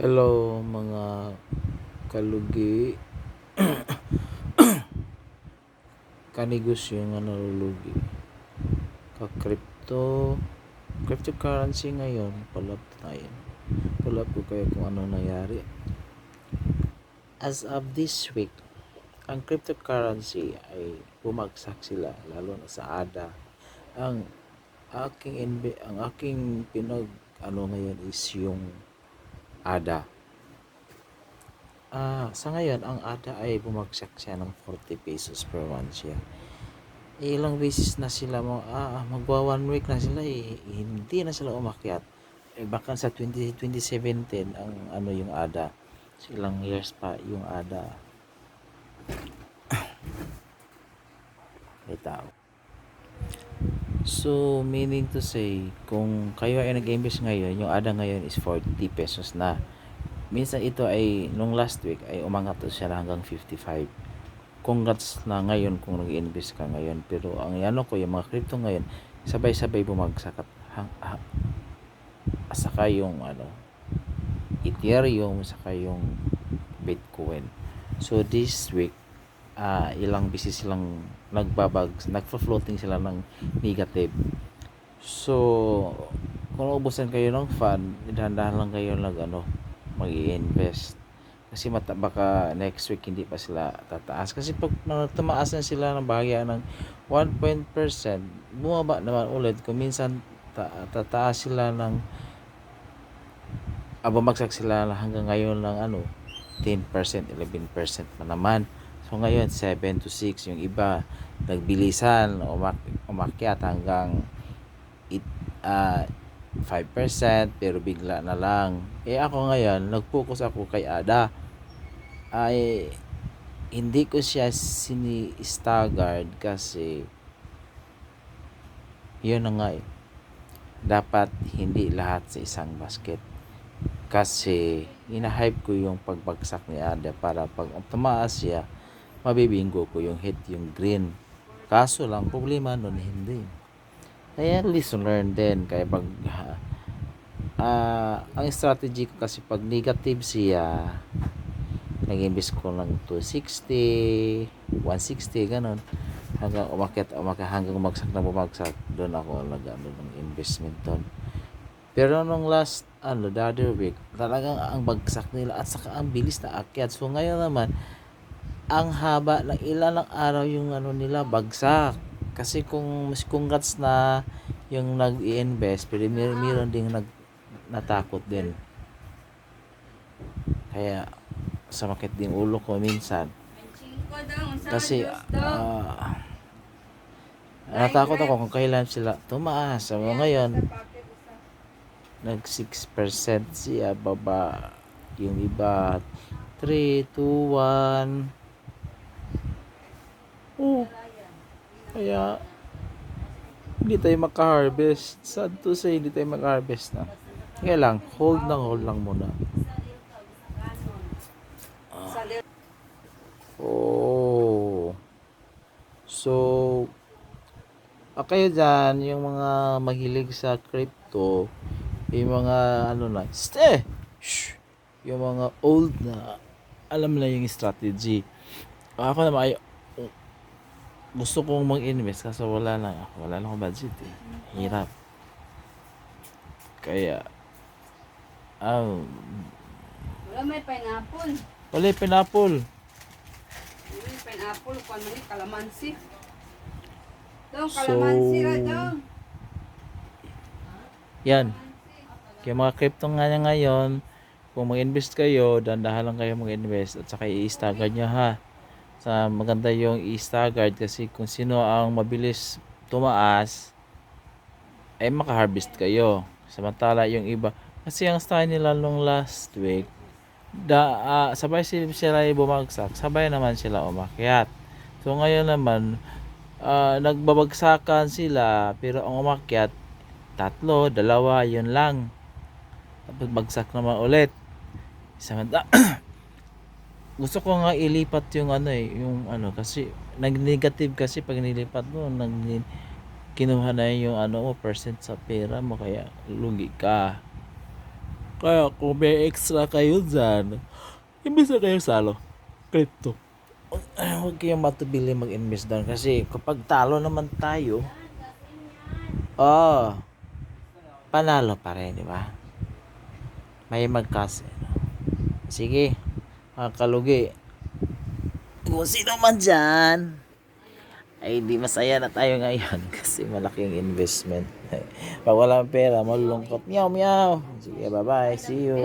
Hello mga kalugi. Kanegosyo nga nalulugi. Ka-crypto. Cryptocurrency ngayon. Palap tayo. Palap ko kayo kung ano nangyari. As of this week, ang cryptocurrency ay bumagsak sila lalo na sa ADA. Ang aking ang aking pinag ano ngayon is yung ADA. Ah, sa ngayon, ang ADA ay bumagsak siya ng 40 pesos per one share. Eh, ilang beses na sila mo, ah, magwa one week na sila eh, hindi na sila umakyat. Eh, baka sa 20, 2017 ang ano yung ADA. So, ilang years pa yung ADA. Ito. So, meaning to say, kung kayo ay nag-invest ngayon, yung ADA ngayon is 40 pesos na. Minsan ito ay, nung last week, ay umangat to siya hanggang 55. Congrats na ngayon kung nag-invest ka ngayon. Pero ang ano ko, yung mga crypto ngayon, sabay-sabay bumagsak at hang, ha, saka yung ano, Ethereum, saka yung Bitcoin. So this week, ah ilang beses silang nagbabag, nagflo-floating sila ng negative. So, kung ubusan kayo ng fund, dahan-dahan lang kayo nag ano, mag-i-invest. Kasi mata, baka next week hindi pa sila tataas. Kasi pag tumaas na sila ng bahagya ng 1 percent, bumaba naman ulit. Kung minsan ta- tataas sila ng ah, bumagsak sila hanggang ngayon ng ano 10%, 11% pa naman. So ngayon 7 to 6 yung iba nagbilisan umak umakyat hanggang it, ah, 5% pero bigla na lang. Eh ako ngayon nag-focus ako kay Ada. Ay hindi ko siya sini-staggered kasi yun na nga eh. Dapat hindi lahat sa isang basket kasi ina-hype ko yung pagbagsak ni Ada para pag tumaas siya mabibinggo ko yung hit yung green. Kaso lang problema nun hindi. Kaya lesson learned din kaya pag ah ang strategy ko kasi pag negative siya nag-invest ko ng 260 160 ganun. Hanggang umakyat umakyat hanggang umagsak na bumagsak doon ako nag ano ng investment doon pero nung last ano the other week talagang ang bagsak nila at saka ang bilis na akyat. So ngayon naman ang haba ng ilan ng araw yung ano nila bagsak. Kasi kung mas congrats na yung nag-i-invest pero mer meron ding nag natakot din. Kaya sumakit din ulo ko minsan. Kasi ah natakot ako kung kailan sila tumaas. So ngayon nag 6% siya baba yung iba. 3, 2, 1 oh kaya hindi tayo maka-harvest. Sad to say hindi tayo maka-harvest na kaya lang hold lang hold lang muna. Oh. So ah, kayo dyan yung mga mahilig sa crypto yung mga ano na ste shh, yung mga old na alam na yung strategy. Ako naman ay gusto kong mag-invest kasi wala ako wala lang akong budget eh hirap kaya um, Wala may pineapple. wala pineapple May pineapple, kung ano kalamansi. Dong, So- kalamansi ra dong. yan kaya mga crypto nga niya ngayon kung mag-invest kayo dandahan lang kayo mag-invest at saka i-stagger nyo ha sa maganda yung i-staggered kasi kung sino ang mabilis tumaas ay makaharvest kayo. Samantala yung iba kasi ang style nila nung last week da, ah, sabay si- sila bumagsak sabay naman sila umakyat. So ngayon naman ah, nagbabagsakan sila pero ang umakyat tatlo, dalawa, yun lang. Tapos bagsak naman ulit. Samantala gusto ko nga ilipat yung ano eh, yung ano kasi nag-negative kasi pag nilipat mo nag kinuha na yung ano mo percent sa pera mo kaya lugi ka. Kaya kung may extra kayo dyan, imbis na kayo sa ano, crypto. Huwag kayong matubili mag-invest doon kasi kapag talo naman tayo, oh, panalo pa rin, di ba? May magkasi. Sige, mga kalugi. Kung sino man dyan, ay di masaya na tayo ngayon kasi malaking investment. Pag walang pera, malulungkot. Meow, meow. Sige, bye-bye. See you.